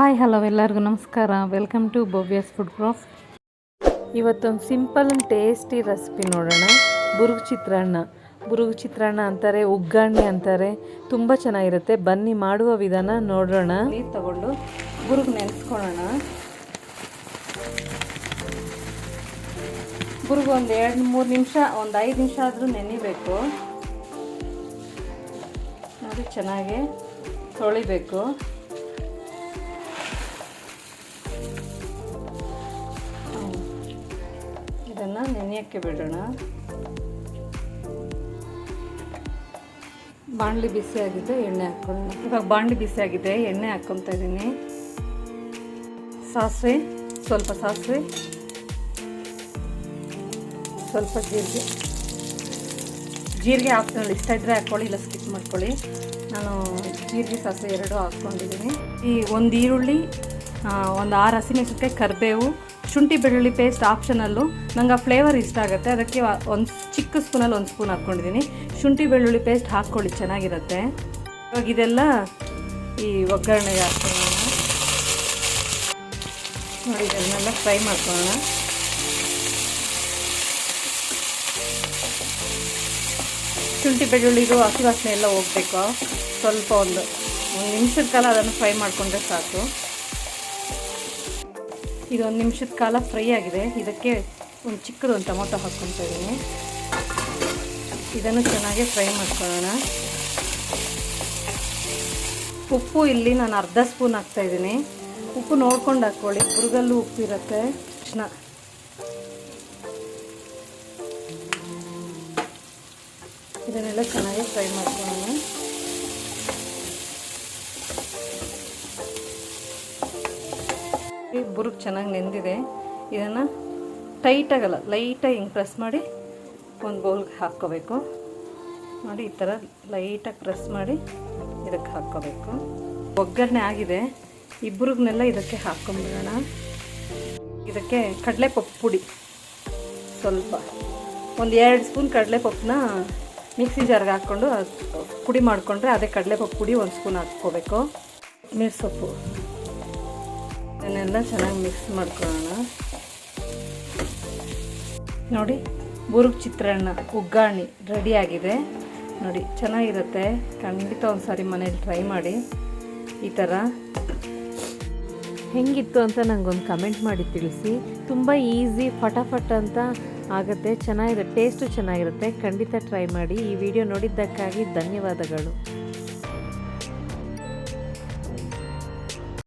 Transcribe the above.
Hi, hello, ಎಲ್ಲರಿಗೂ ನಮಸ್ಕಾರ. Welcome to ಬೋಬಿಯಸ್ ಫುಡ್ ಕ್ರಾಫ್ಟ್ ಇವತ್ತೊಂದು ಸಿಂಪಲ್ ಅಂಡ್ ಟೇಸ್ಟಿ ರೆಸಿಪಿ ನೋಡೋಣ. ಬುರುಗು ಚಿತ್ರಾನ್ನ. ಬುರುಗು ಚಿತ್ರಾನ್ನ ಅಂತಾರೆ ಉಗ್ಗಾಣಿ ಅಂತಾರೆ. ತುಂಬ ಚೆನ್ನಾಗಿರುತ್ತೆ. ಬನ್ನಿ, ಮಾಡುವ ವಿಧಾನ ನೋಡೋಣ. ನೀರು ತಗೊಂಡು ಬುರುಗು ನೆನೆಸ್ಕೊಳ್ಳೋಣ. ಬುರುಗು ಒಂದು ಎರಡು ಮೂರು ನಿಮಿಷ, ಒಂದು ಐದು ನಿಮಿಷ ಆದರೂ ನೆನಿಬೇಕು. ನೋಡಿ, ಚೆನ್ನಾಗಿ ತೊಳಿಬೇಕು. ಇದನ್ನು ನೆನೆಯೋಕ್ಕೆ ಬಿಡೋಣ. ಬಾಣಲಿ ಬಿಸಿ ಆಗಿದೆ, ಎಣ್ಣೆ ಹಾಕ್ಕೊಳ್ಳೋಣ ಇವಾಗ ಬಾಣಲಿ ಬಿಸಿ ಆಗಿದೆ, ಎಣ್ಣೆ ಹಾಕ್ಕೊತಾ ಇದ್ದೀನಿ. ಸಾಸಿವೆ, ಸ್ವಲ್ಪ ಸಾಸಿವೆ. ಸ್ವಲ್ಪ ಜೀರಿಗೆ. ಜೀರಿಗೆ ಹಾಕ್ತಾನಲ್ಲ ಇಷ್ಟ ಇದ್ದರೆ ಹಾಕ್ಕೊಳ್ಳಿ ಇಲ್ಲ ಸ್ಕಿಪ್ ಮಾಡ್ಕೊಳ್ಳಿ. ನಾನು ಜೀರಿಗೆ, ಸಾಸಿವೆ ಎರಡು ಹಾಕ್ಕೊಂಡಿದ್ದೀನಿ. ಈ ಒಂದು ಈರುಳ್ಳಿ ಒಂದು ಆರು ಹಸಿಮೆಣಸಿನ್ಕಾಯಿ ಕರಿಬೇವು ಶುಂಠಿ ಬೆಳ್ಳುಳ್ಳಿ ಪೇಸ್ಟ್ ಆಪ್ಷನಲ್ಲು ನಂಗೆ ಆ ಫ್ಲೇವರ್ ಇಷ್ಟ ಆಗುತ್ತೆ. ಅದಕ್ಕೆ ಒಂದು ಚಿಕ್ಕ ಸ್ಪೂನಲ್ಲಿ ಒಂದು ಸ್ಪೂನ್ ಹಾಕ್ಕೊಂಡಿದ್ದೀನಿ. ಶುಂಠಿ ಬೆಳ್ಳುಳ್ಳಿ ಪೇಸ್ಟ್ ಹಾಕ್ಕೊಳ್ಳಿ, ಚೆನ್ನಾಗಿರುತ್ತೆ. ಇವಾಗ ಇದೆಲ್ಲ ಈ ಒಗ್ಗರಣೆಗೆ ಹಾಕ್ಕೊಳ್ಳೋಣ. ನೋಡಿ, ಇದನ್ನೆಲ್ಲ ಫ್ರೈ ಮಾಡ್ಕೊಳ್ಳೋಣ. ಶುಂಠಿ ಬೆಳ್ಳುಳ್ಳಿದು ಹಸಿ ವಾಸನೆ ಎಲ್ಲ ಹೋಗಬೇಕು. ಸ್ವಲ್ಪ ಒಂದು ಒಂದು ನಿಮಿಷದ ಕಾಲ ಅದನ್ನು ಫ್ರೈ ಮಾಡಿಕೊಂಡ್ರೆ ಸಾಕು. ಇದು ಒಂದು ನಿಮಿಷದ ಕಾಲ ಫ್ರೈ ಆಗಿದೆ. ಇದಕ್ಕೆ ಒಂದು ಚಿಕ್ಕದು ಒಂದು ಟೊಮೊಟೊ ಹಾಕ್ಕೊತಾ ಇದ್ದೀನಿ. ಇದನ್ನು ಚೆನ್ನಾಗಿ ಫ್ರೈ ಮಾಡ್ಕೊಳ್ಳೋಣ. ಉಪ್ಪು ಇಲ್ಲಿ ನಾನು ಅರ್ಧ ಸ್ಪೂನ್ ಹಾಕ್ತಾ ಇದ್ದೀನಿ. ಉಪ್ಪು ನೋಡ್ಕೊಂಡು ಹಾಕ್ಕೊಳ್ಳಿ. ಹುರುಗಲ್ಲೂ ಉಪ್ಪು ಇರುತ್ತೆ. ಇದನ್ನೆಲ್ಲ ಚೆನ್ನಾಗಿ ಫ್ರೈ ಮಾಡ್ಕೊಳ್ಳೋಣ. ಈ ಬುರುಕು ಚೆನ್ನಾಗಿ ನೆಂದಿದೆ. ಇದನ್ನು ಟೈಟಾಗಲ್ಲ, ಲೈಟಾಗಿ ಹಿಂಗೆ ಪ್ರೆಸ್ ಮಾಡಿ ಒಂದು ಬೌಲ್ಗೆ ಹಾಕ್ಕೋಬೇಕು. ನೋಡಿ ಈ ಥರ ಲೈಟಾಗಿ ಪ್ರೆಸ್ ಮಾಡಿ ಇದಕ್ಕೆ ಹಾಕ್ಕೋಬೇಕು. ಒಗ್ಗರಣೆ ಆಗಿದೆ. ಇಬ್ಬರಿಗನ್ನೆಲ್ಲ ಇದಕ್ಕೆ ಹಾಕ್ಕೊಂಬಿಡೋಣ. ಇದಕ್ಕೆ ಕಡಲೆಪಪ್ಪು ಪುಡಿ. ಸ್ವಲ್ಪ. ಒಂದು ಎರಡು ಸ್ಪೂನ್ ಕಡಲೆಪಪ್ಪನ್ನ ಮಿಕ್ಸಿ ಜಾರ್ಗೆ ಹಾಕ್ಕೊಂಡು ಪುಡಿ ಮಾಡಿಕೊಂಡ್ರೆ ಅದೇ ಕಡಲೆಪಪ್ಪು ಪುಡಿ ಒಂದು ಸ್ಪೂನ್ ಹಾಕ್ಕೋಬೇಕು. ಸೊಪ್ಪು ಇದನ್ನೆಲ್ಲ ಚೆನ್ನಾಗಿ ಮಿಕ್ಸ್ ಮಾಡ್ಕೊಳ್ಳೋಣ. ನೋಡಿ, ಬುರುಗ್ ಚಿತ್ರಾನ್ನ ಉಗ್ಗಾಣಿ ಆಗಿದೆ. ನೋಡಿ, ಚೆನ್ನಾಗಿರುತ್ತೆ. ಖಂಡಿತ ಒಂದು ಸಾರಿ ಮನೇಲಿ ಟ್ರೈ ಮಾಡಿ. ಈ ಥರ ಹೆಂಗಿತ್ತು ಅಂತ ನನಗೊಂದು ಕಮೆಂಟ್ ಮಾಡಿ ತಿಳಿಸಿ. ತುಂಬ ಈಸಿ ಫಟಾಫಟ್ ಅಂತ ಆಗುತ್ತೆ. ಚೆನ್ನಾಗಿರುತ್ತೆ ಟೇಸ್ಟು ಚೆನ್ನಾಗಿರುತ್ತೆ. ಖಂಡಿತ ಟ್ರೈ ಮಾಡಿ. ಈ ವಿಡಿಯೋ ನೋಡಿದ್ದಕ್ಕಾಗಿ ಧನ್ಯವಾದಗಳು.